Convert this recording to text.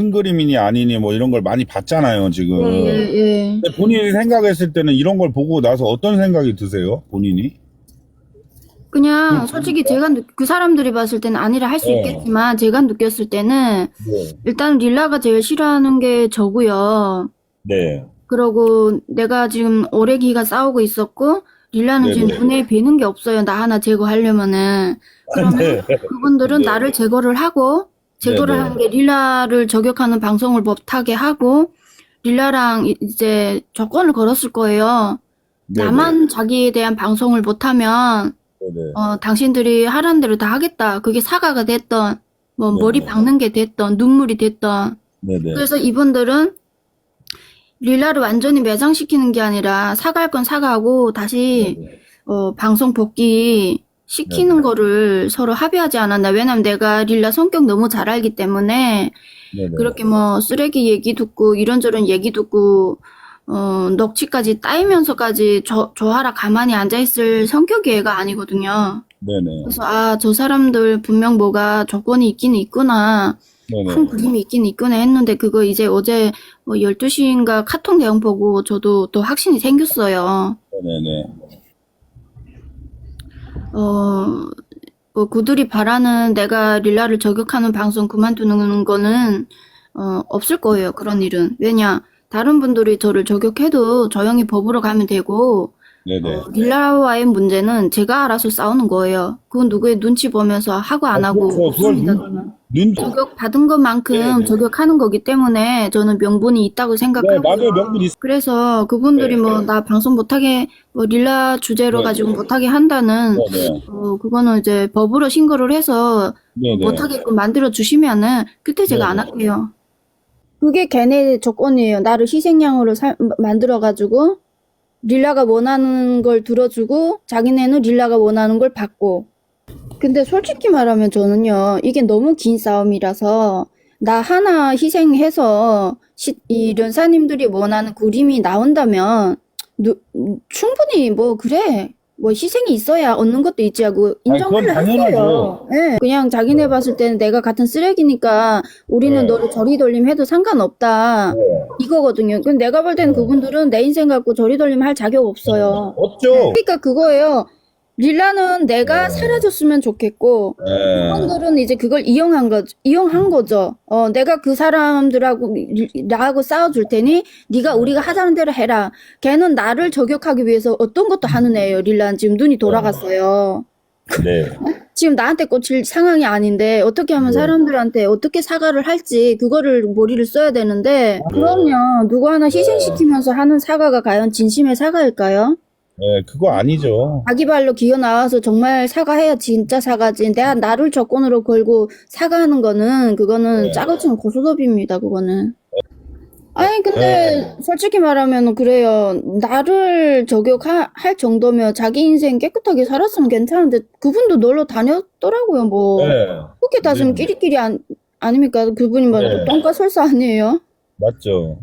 큰 그림이니 아니니 뭐 이런 걸 많이 봤잖아요, 지금. 예, 예. 근데 본인이 생각했을 때는 이런 걸 보고 나서 어떤 생각이 드세요? 본인이? 그냥 솔직히 제가 느- 그 사람들이 봤을 때는 아니라 할수 네. 있겠지만 제가 느꼈을 때는 네. 일단 릴라가 제일 싫어하는 게 저고요. 네. 그러고 내가 지금 오래 기간 싸우고 있었고 릴라는 지금 네네. 눈에 뵈는 게 없어요. 나 하나 제거하려면은 그러면 네. 그분들은 네. 나를 제거를 하고 제거를 네네. 하는 게 릴라를 저격하는 방송을 못하게 하고 릴라랑 이- 이제 조건을 걸었을 거예요. 네네. 나만 자기에 대한 방송을 못하면 네네. 어, 당신들이 하라는 대로 다 하겠다. 그게 사과가 됐던, 뭐, 네네. 머리 박는 게 됐던, 눈물이 됐던. 네네. 그래서 이분들은 릴라를 완전히 매장시키는 게 아니라 사과할 건 사과하고 다시, 네네. 어, 방송 복귀 시키는 네네. 거를 서로 합의하지 않았나. 왜냐면 내가 릴라 성격 너무 잘 알기 때문에 네네. 그렇게 뭐 쓰레기 얘기 듣고 이런저런 얘기 듣고 어, 넋치까지 따이면서까지 저, 저하라 가만히 앉아있을 성격의 애가 아니거든요. 네네. 그래서 아, 저 사람들 분명 뭐가 조건이 있긴 있구나. 큰 네네. 그림이 있긴 있구나 했는데 그거 이제 어제 뭐 12시인가 카톡 내용 보고 저도 또 확신이 생겼어요. 네네. 어, 뭐 그들이 바라는 내가 릴라를 저격하는 방송 그만두는 거는 어, 없을 거예요. 그런 일은. 왜냐, 다른 분들이 저를 저격해도 조용히 법으로 가면 되고 네네. 어, 릴라와의 문제는 제가 알아서 싸우는 거예요. 그건 누구의 눈치 보면서 하고 안 아, 하고. 그걸 없습니다. 눈- 저는. 눈, 저격 받은 것만큼 네네. 저격하는 거기 때문에 저는 명분이 있다고 네, 생각하고요. 맞아요. 명분 있, 그래서 그분들이 네. 뭐 나 방송 못하게 뭐 릴라 주제로 네, 가지고 네. 못하게 한다는 네네. 어 그거는 이제 법으로 신고를 해서 네네. 못하게끔 만들어 주시면은 그때 제가 안 네네. 할게요. 그게 걔네 조건이에요. 나를 희생양으로 만들어 가지고 릴라가 원하는 걸 들어주고 자기네는 릴라가 원하는 걸 받고. 근데 솔직히 말하면 저는요, 이게 너무 긴 싸움이라서 나 하나 희생해서 시, 이 련사님들이 원하는 그림이 나온다면 누, 충분히 뭐 그래 뭐 희생이 있어야 얻는 것도 있지 하고 인정을 그건 했어요. 당연하죠. 예. 그냥 자기네 봤을 때는 내가 같은 쓰레기니까 우리는 네. 너를 저리 돌림 해도 상관없다 네. 이거거든요. 근데 내가 볼 때는 그분들은 내 인생 갖고 저리 돌림 할 자격 없어요. 없죠. 그러니까 그거예요. 릴라는 내가 네. 사라졌으면 좋겠고 네. 그분들은 이제 그걸 이용한 거죠. 이용한 거죠. 어, 내가 그 사람들하고 리- 나하고 싸워줄 테니 네가 우리가 하자는 대로 해라. 걔는 나를 저격하기 위해서 어떤 것도 하는 애예요. 릴라는 지금 눈이 돌아갔어요. 네. 지금 나한테 꽂힐 상황이 아닌데 어떻게 하면 네. 사람들한테 어떻게 사과를 할지 그거를 머리를 써야 되는데 그럼요. 누구 하나 희생시키면서 하는 사과가 과연 진심의 사과일까요? 네, 그거 아니죠. 자기 발로 기어 나와서 정말 사과해야 진짜 사과지. 내가 나를 조건으로 걸고 사과하는 거는 그거는 네. 짜고 치는 고소톱입니다. 그거는. 아니 근데 솔직히 말하면 그래요. 나를 저격할 정도면 자기 인생 깨끗하게 살았으면 괜찮은데 그분도 놀러 다녔더라고요. 뭐 네. 그렇게 따지면 네. 끼리끼리 안, 아닙니까? 그분이 뭐 네. 똥과 설사 아니에요? 맞죠.